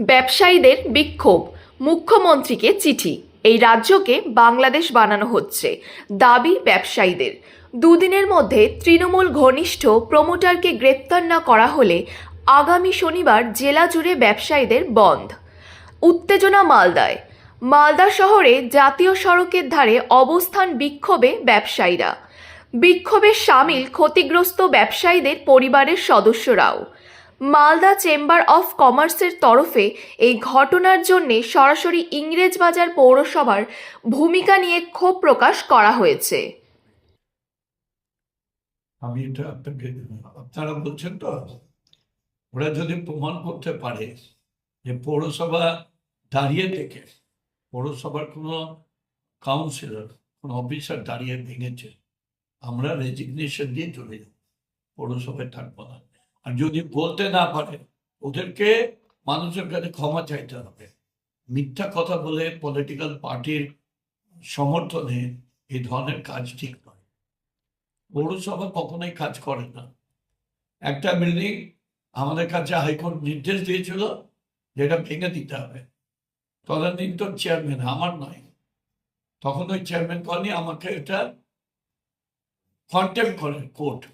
ব্যবসায়ীদের বিক্ষোভ। মুখ্যমন্ত্রীকে চিঠি। এই রাজ্যকে বাংলাদেশ বানানো হচ্ছে। দাবি ব্যবসায়ীদের। দুদিনের মধ্যে তৃণমূল ঘনিষ্ঠ প্রমোটারকে গ্রেপ্তার না করা হলে আগামী শনিবার জেলা জুড়ে ব্যবসায়ীদের বন্ধ। উত্তেজনা মালদায়। মালদা শহরে জাতীয় সড়কের ধারে অবস্থান বিক্ষোভে ব্যবসায়ীরা। বিক্ষোভে সামিল ক্ষতিগ্রস্ত ব্যবসায়ীদের পরিবারের সদস্যরাও। মালদা চেম্বার অফ কমার্সের তরফে এই ঘটনার জন্যে সরাসরি ইংরেজবাজার পৌরসভার ভূমিকা নিয়ে ক্ষোভ প্রকাশ করা হয়েছে। আমি এটা আপনাকে, আপনারা বলছেন তো, ওরা যদি প্রমাণ করতে পারে যে পৌরসভা দাঁড়িয়ে থেকে, পৌরসভার কোনো কাউন্সিলর, কোনো অফিসার দাঁড়িয়ে ভেঙেছে, আমরা রেজিগনেশন দিয়ে চলে যাব, পৌরসভায় থাকব না। আর যদি বলতে না পারে, ওদেরকে মানুষের কাছে ক্ষমা চাইতে হবে। মিথ্যা কথা বলে পলিটিক্যাল পার্টির সমর্থনে এই ধরনের কাজ ঠিক নয়। পৌরসভা কখনোই কাজ করে না। একটা বিল্ডিং আমাদের কাছে হাইকোর্ট নির্দেশ দিয়েছিল, যেটা ভেঙে দিতে হবে। তদানীন্তন চেয়ারম্যান আমার নয়। তখন ওই চেয়ারম্যান করেনি আমাকে এটা কন্টেম্প করে কোর্ট।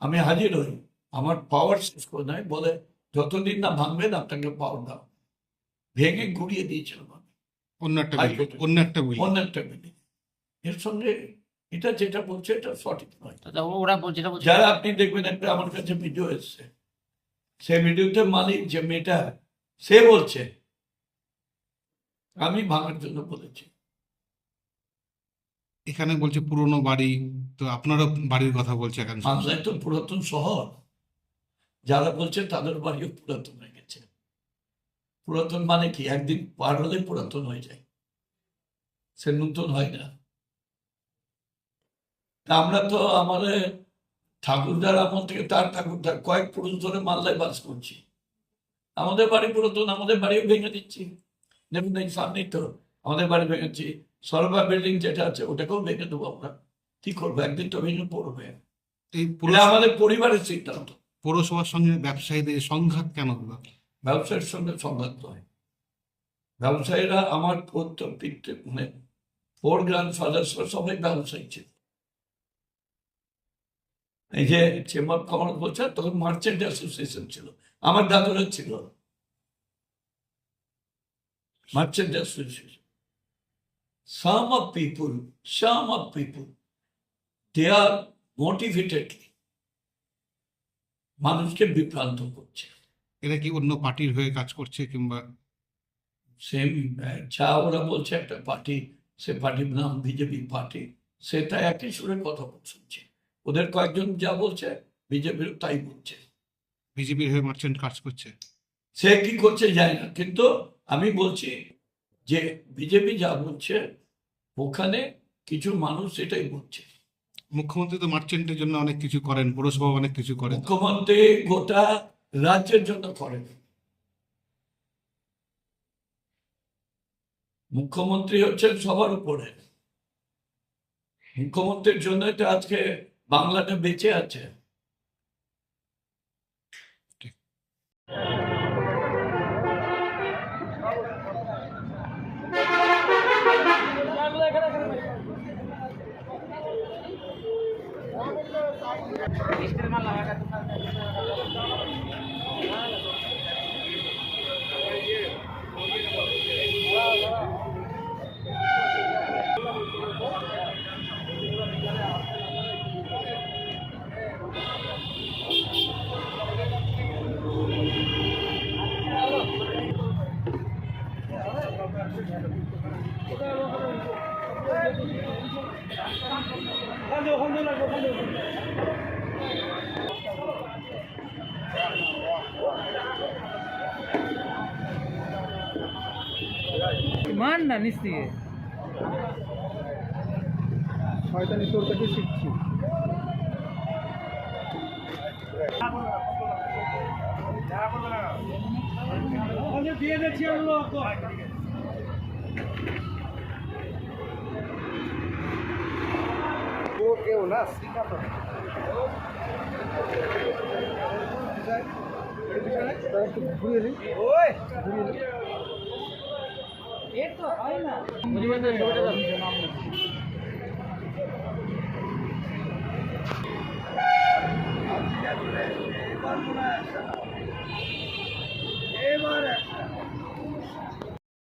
আমি হাজির হই। আমার পাওয়ার শেষ করে নেয় বলে যতদিন না ভাঙবেন আপনাকে পাওয়ার দাও। ভেঙে ঘুরিয়ে দিয়েছিলাম আমি অন্য একটা। অন্য একটা বিল্ডিং অন্য একটা বিল্ডিং এর সঙ্গে এটা যেটা বলছে এটা সঠিক নয়। ওরা যেটা বলছে। যারা আপনি দেখবেন একটা আমার কাছে ভিডিও এসছে। সেই ভিডিওতে মালিক যে মেয়েটা সে বলছে আমি ভাঙার জন্য বলেছি। এখানে বলছে পুরনো বাড়ি। তো আপনারও বাড়ির কথা বলছে এখানে। তো পুরাতন শহর। যারা বলছে তাদের বাড়িও পুরাতন হয়ে গেছে। পুরাতন মানে কি? একদিন পার হলে পুরাতন হয়ে যায়। সে নতুন হয় না। আমরা তো আমাদের ঠাকুরদার আমল থেকে তার ঠাকুরদার কয়েক পুরুষ ধরে মালদায় বাস করছি। আমাদের বাড়ি পুরাতন আমাদের বাড়িও ভেঙে দিচ্ছি। এই সামনেই তো আমাদের বাড়ি ভেঙেছি সরবা বিল্ডিং যেটা আছে ওটাকেও ভেঙে দেবো আমরা। কি করব? একদিন তো ভেঙে পড়বে। আমাদের পরিবারের সিদ্ধান্ত। পৌরসভার সঙ্গে ব্যবসায়ীদের সংঘাত কেন হলো? ব্যবসায়ের সঙ্গে সংঘাত নয় ব্যবসায়ীরা আমার প্রত্যেক পিতৃ মানে ফোর গ্রান্ড ফাদার্স সবাই ব্যবসায়ী ছিল। এই যে চেম্বার কমার্স বলছে তখন মার্চেন্ট অ্যাসোসিয়েশন ছিল। আমার দাদুরা ছিল। Merchant association. Some of people some of people they are motivatedly মানুষকে বিভ্রান্ত করছে। এরা কি অন্য পার্টির হয়ে কাজ করছে কিংবা? সেম যা ওরা বলছে একটা পার্টি সে পার্টির নাম বিজেপি পার্টি সেটা একই সুরে কথা শুনছে ওদের কয়েকজন যা বলছে বিজেপির তাই বলছে। বিজেপির হয়ে মার্চেন্ট কাজ করছে। সে কি করছে যায় না কিন্তু আমি বলছি যে বিজেপি যা বলছে ওখানে কিছু মানুষ সেটাই বলছে। মুখ্যমন্ত্রী তো মার্চেন্টের জন্য অনেক কিছু করেন পৌরসভা অনেক কিছু করেন। মুখ্যমন্ত্রী গোটা রাজ্যের জন্য করেন। মুখ্যমন্ত্রী হচ্ছেন সবার উপরে। মুখ্যমন্ত্রীর জন্য তো আজকে বাংলাটা বেঁচে আছে। ওখান থেকে ওখান থেকে ওখান থেকে মান না নিচ থেকে শয়তানি তোর কাছে শিখছি দিয়ে দিচ্ছি ও কেউ না শ্রীকান্ত ঘুরিয়ে তো হয় না